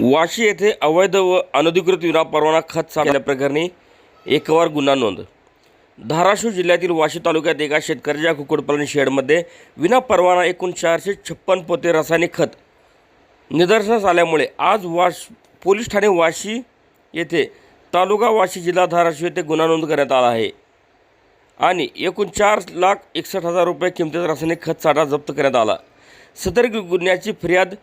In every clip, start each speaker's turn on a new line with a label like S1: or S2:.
S1: वाशी येथे अवैध व अनधिकृत विना परवाना खत साठल्याप्रकरणी एकवार गुन्हा नोंद. धाराशिव जिल्ह्यातील वाशी तालुक्यात एका शेतकऱ्याच्या कुक्कुटपालन शेडमध्ये विना परवाना एकूण चारशे छप्पन पोते रासायनिक खत निदर्शनास आल्यामुळे आज वाश पोलीस ठाणे वाशी येथे तालुका वाशी जिल्हा धाराशिव येथे गुन्हा नोंद करण्यात आला आहे. आणि एकूण चार लाख एकसष्ट हजार रुपये किमतीचा रासायनिक खत साठा जप्त करण्यात आला. सदर गुन्ह्याची फिर्याद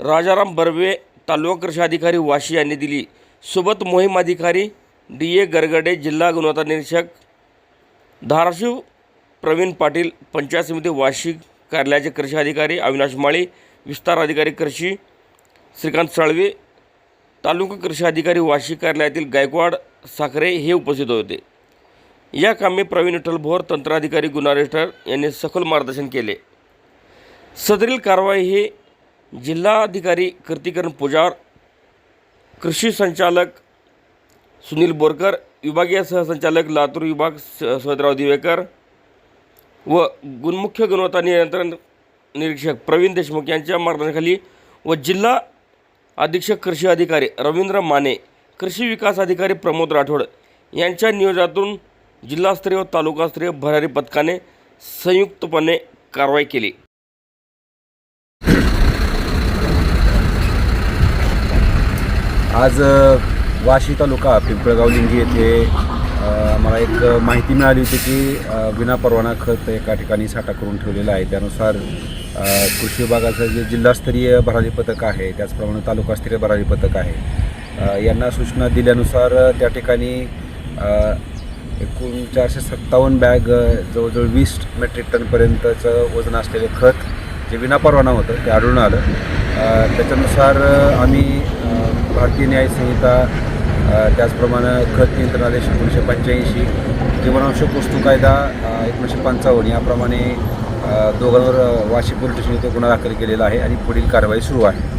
S1: राजाराम बर्वे तालुका कृषी अधिकारी वाशी यांनी दिली. सोबत मोहीम अधिकारी डी ए गरगडे जिल्हा गुणवत्ता निरीक्षक धाराशिव प्रवीण पाटील पंचायत समिती वाशी कार्यालयाचे कृषी अधिकारी अविनाश माळी विस्तार अधिकारी कृषी श्रीकांत साळवे तालुका कृषी अधिकारी वाशी कार्यालयातील गायकवाड साखरे हे उपस्थित होते. या कामी प्रवीण विठ्ठल भोर तंत्राधिकारी गुन्हा रजिस्टर यांनी सखोल मार्गदर्शन केले. सदरील कारवाई ही जिल्हाधिकारी कीर्तिकरण पुजार कृषी संचालक सुनील बोरकर विभागीय सहसंचालक लातूर विभाग सदराव दिवेकर व गुणमुख्य गुणवत्ता नियंत्रण निरीक्षक प्रवीण देशमुख यांच्या मार्गदर्शनाखाली व जिल्हा अधीक्षक कृषी अधिकारी रवींद्र माने कृषी विकास अधिकारी प्रमोद राठोड यांच्या नियोजनातून जिल्हास्तरीय व तालुकास्तरीय भरारी पथकाने संयुक्तपणे कारवाई केली.
S2: आज वाशी तालुका पिंपळगाव लिंगी येथे मला एक माहिती मिळाली होती की अ, विनापरवाना खत एका ठिकाणी साठा करून ठेवलेला आहे. त्यानुसार कृषी विभागाचं जे जिल्हास्तरीय भरारी पथक आहे त्याचप्रमाणे तालुकास्तरीय भरारी पथक आहे. यांना सूचना दिल्यानुसार त्या ठिकाणी एकूण चारशे सत्तावन्न बॅग जवळजवळ वीस मेट्रिक टनपर्यंतचं वजन असलेले खत जे विनापरवाना होतं ते आढळून आलं. त्याच्यानुसार आम्ही भारतीय न्याय संहिता त्याचप्रमाणे खत नियंत्रण आदेश एकोणीसशे पंच्याऐंशी जीवनावश्यक वस्तू कायदा एकोणीसशे पंचावन्न याप्रमाणे दोघांवर वाशी पोलीस स्टेशन येथे गुन्हा दाखल केलेला आहे आणि पुढील कारवाई सुरू आहे.